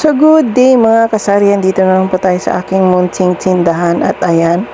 So good day mga kasarian, dito na naman po tayo sa aking munting tindahan. At ayan,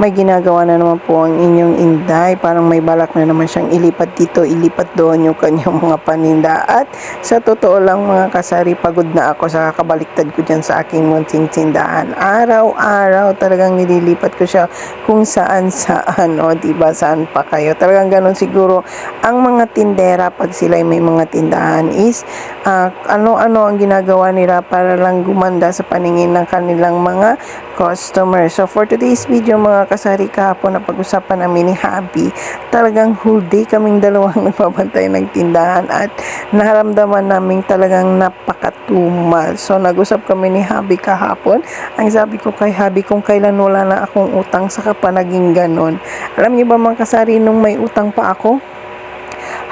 may ginagawa na naman po ang inyong inday, parang may balak na naman siyang ilipat dito, ilipat doon yung kanyang mga paninda at sa totoo lang mga kasari, pagod na ako sa kakabaliktad ko dyan sa aking munting tindahan. Araw-araw talagang nililipat ko siya kung saan saan, o diba saan pa kayo. Talagang ganun siguro ang mga tindera pag sila may mga tindahan is ah, ano-ano ang ginagawa nila para lang gumanda sa paningin ng kanilang mga customer. So for today's video mga kasari kahapon na pag-usapan namin ni Habi, talagang whole day kaming dalawang nagbabantay ng tindahan at naramdaman namin talagang napakatumal. So nag-usap kami ni Habi kahapon. Ang sabi ko kay Habi kung kailan wala na akong utang saka pa naging ganon. Alam niyo ba mga kasari nung may utang pa ako?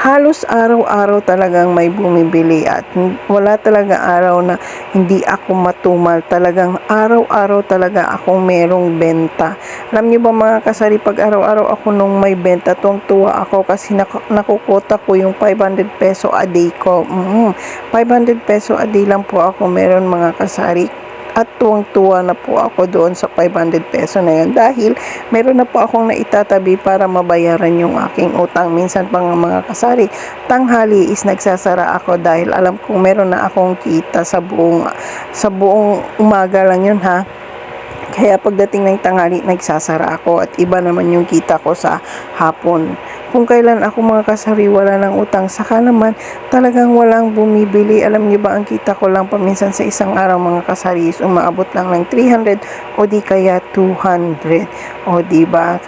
Halos araw-araw talagang may bumibili at wala talaga araw na hindi ako matumal. Talagang araw-araw talaga akong merong benta. Alam niyo ba mga kasari, pag araw-araw ako nung may benta, tuwang-tuwa ako kasi nak- nakukota ko yung 500 peso a day ko. Mm, 500 peso a day lang po ako meron mga kasari at tuwang-tuwa na po ako doon sa 500 peso na yun dahil meron na po akong naitatabi para mabayaran yung aking utang. Minsan pang mga kasari, tanghali is nagsasara ako dahil alam kong meron na akong kita sa buong, sa buong umaga lang yun ha. Kaya pagdating ng tanghali, nagsasara ako at iba naman yung kita ko sa hapon. Kung kailan ako mga kasari wala ng utang, saka naman talagang walang bumibili. Alam niyo ba ang kita ko lang paminsan sa isang araw mga kasari is umaabot lang ng 300 o di kaya 200. O di ba?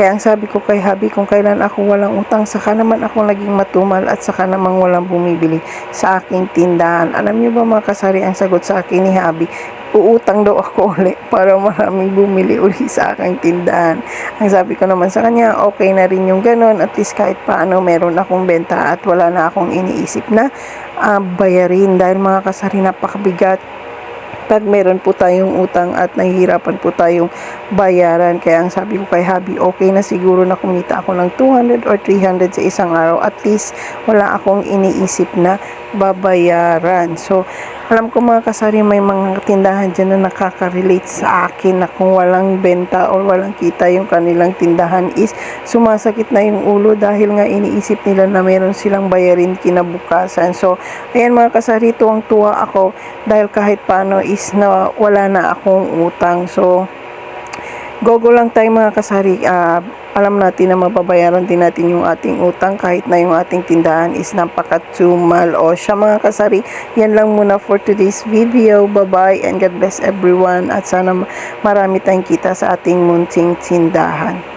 Kaya ang sabi ko kay Habi, kung kailan ako walang utang, saka naman ako naging matumal at saka naman walang bumibili sa aking tindahan. Alam niyo ba mga kasari, ang sagot sa akin ni Habi, uutang daw ako ulit para maraming bumili uli sa aking tindahan. Ang sabi ko naman sa kanya, okay na rin yung ganun. At least kahit paano meron akong benta at wala na akong iniisip na ah, bayarin. Dahil mga kasari, napakabigat pag meron po tayong utang at nahihirapan po tayong bayaran. Kaya ang sabi ko kay Habi, okay na siguro na kumita ako ng 200 or 300 sa isang araw. At least wala akong iniisip na babayaran. So, alam ko mga kasari may mga tindahan dyan na nakaka-relate sa akin na kung walang benta or walang kita yung kanilang tindahan is sumasakit na yung ulo dahil nga iniisip nila na meron silang bayarin kinabukasan. So, ayan mga kasari, tuwang-tuwa ako dahil kahit paano is na wala na akong utang. So, Gogo lang tayo mga kasari. Ah, alam natin na mababayaran din natin yung ating utang kahit na yung ating tindahan is napakatumal. O siya mga kasari, yan lang muna for today's video. Bye-bye and God bless everyone. At sana marami tayong kita sa ating munting tindahan.